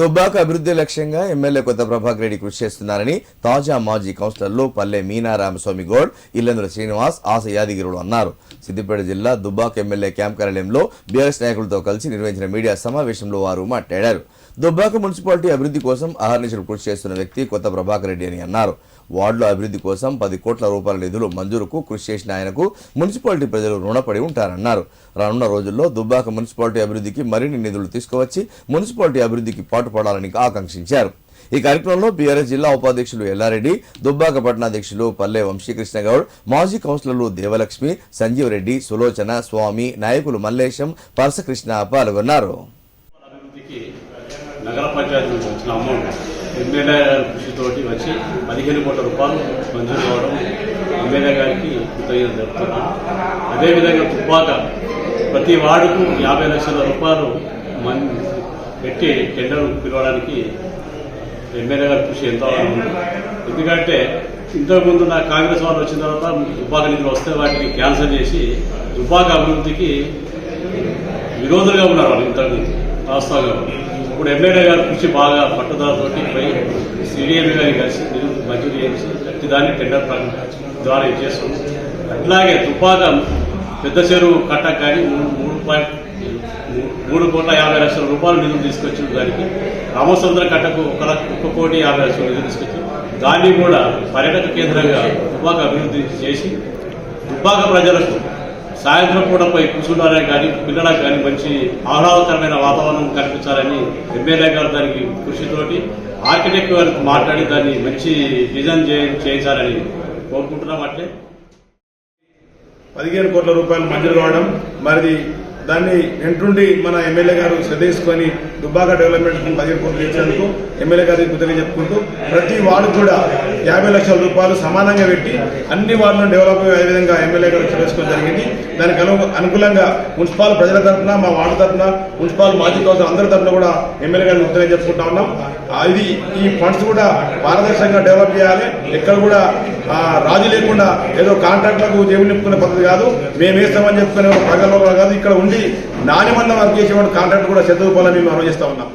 దుబ్బాక అభివృద్ధి లక్ష్యంగా ఎమ్మెల్యే కొత్త ప్రభాకర్ రెడ్డి కృషి చేస్తున్నారని తాజా మాజీ కౌన్సిలర్లు పల్లె మీనా రామస్వామి గౌడ్ ఇల్లందుల శ్రీనివాస్ ఆశ యాదగిరుడు అన్నారు. సిద్దిపేట జిల్లా దుబ్బాక ఎమ్మెల్యే క్యాంప్ కార్యాలయంలో బీఆర్ఎస్ నాయకులతో కలిసి నిర్వహించిన మీడియా సమావేశంలో వారు మాట్లాడారు. దుబ్బాక మున్సిపాలిటీ అభివృద్ధి కోసం అహర్నిశలు కృషి చేస్తున్న వ్యక్తి కొత్త ప్రభాకర్ రెడ్డి అని అన్నారు. వార్డుల అభివృద్ధి కోసం పది కోట్ల రూపాయల నిధులు మంజూరుకు కృషి చేసిన ఆయనకు మున్సిపాలిటీ ప్రజలు రుణపడి ఉంటారన్నారు. రానున్న రోజుల్లో దుబ్బాక మున్సిపాలిటీ అభివృద్ధికి మరిన్ని నిధులు తీసుకువచ్చి మున్సిపాలిటీ అభివృద్ధికి పాటుపడాలని ఆకాంక్షించారు. ఈ కార్యక్రమంలో బీఆర్ఎస్ జిల్లా ఉపాధ్యక్షులు ఎల్లారెడ్డి దుబ్బాక పట్టణాధ్యక్షులు పల్లె వంశీకృష్ణగౌడ్ మాజీ కౌన్సిలర్లు దేవలక్ష్మి సంజీవ్ రెడ్డి సులోచన స్వామి నాయకులు మల్లేశం పరసకృష్ణ పాల్గొన్నారు. నగర పంచాయతీ నుంచి వచ్చిన అమౌంట్ ఎమ్మెల్యే గారి కృషితోటి వచ్చి పదిహేను కోట్ల రూపాయలు మంజూరు కావడం ఎమ్మెల్యే గారికి కృతజ్ఞత జరుపుతున్నాం అదేవిధంగా తుపాక ప్రతి వార్డుకు యాభై లక్షల రూపాయలు మన్ పెట్టి టెండర్ పిలవడానికి ఎమ్మెల్యే గారి కృషి ఎంతో ఉంది? ఎందుకంటే ఇంతకుముందు నా కాంగ్రెస్ వాళ్ళు వచ్చిన తర్వాత దుబ్బాక నిధులు వస్తే వాటిని క్యాన్సిల్ చేసి దుబ్బాక అభివృద్ధికి విరోధులుగా ఉన్నారు వాళ్ళు ఇంతకుముందు ఇప్పుడు ఎమ్మెల్యే గారు కృషి బాగా పట్టుదలతోటి పోయి సిడిఎంఏ గారిని కలిసి నిధులు మంజూరు చేసి ప్రతిదాన్ని టెండర్ ద్వారా ద్వారా ఇచ్చేస్తున్నాం అట్లాగే తుపాక పెద్ద చెరువు కట్టకు కానీ మూడు- మూడు పాయింట్ మూడు కోట్ల యాభై లక్షల రూపాయలు నిధులు తీసుకొచ్చిన దానికి రామచంద్ర కట్టకు ఒక ఒక కోటి యాభై లక్షల నిధులు తీసుకొచ్చి దాన్ని కూడా పర్యాటక కేంద్రంగా దుబ్బాక అభివృద్ధి చేసి దుబ్బాక ప్రజలకు సాయంత్రం పూట పోయి కూర్చున్నారని కానీ పిల్లలకు కానీ మంచి ఆహ్లాదకరమైన వాతావరణం కల్పించాలని ఎమ్మెల్యే గారు దానికి కృషితోటి ఆర్కిటెక్ట్ గారికి మాట్లాడి దాన్ని మంచి డిజైన్ చేయ- చేయించాలని కోరుకుంటున్నాం అట్లే. పదిహేను కోట్ల రూపాయలు మంజూరు కావడం మరి దాన్ని వెంటుండి మన ఎమ్మెల్యే గారు శ్రద్ధ తీసుకొని దుబ్బాక డెవలప్మెంట్ పదిహేను కోట్లు ఇచ్చినందుకు ఎమ్మెల్యే గారికి కృతజ్ఞత చెప్పుకుంటూ ప్రతి వార్డు కూడా యాభై లక్షల రూపాయలు సమానంగా పెట్టి అన్ని వార్డులను డెవలప్ అయ్యే విధంగా ఎమ్మెల్యే గారు చేసుకోవడం జరిగింది. దానికి అనుకూలంగా మున్సిపల్ ప్రజల తరఫున మా వార్డు తరఫున మున్సిపాల్ మాజీ కౌన్సిల్ అందరి తరఫున కూడా ఎమ్మెల్యే గారిని కృతజ్ఞత చెప్పుకుంటా ఉన్నాం. అది ఇది ఈ ఫండ్స్ కూడా పారదర్శకంగా డెవలప్ చేయాలి. ఎక్కడ కూడా రాజు రాజీ లేకుండా ఏదో కాంట్రాక్టులకు జేబులు నింపుకునే పద్ధతి కాదు. మేము వేస్తామని చెప్పుకునే ప్రజల్లో కాదు. ఇక్కడ ఉండి నాణ్యమన్న వర్క్ చేసేవాడు కాంట్రాక్ట్ కూడా చదువుకోవాలని మేము అనుభవిస్తా ఉన్నాం.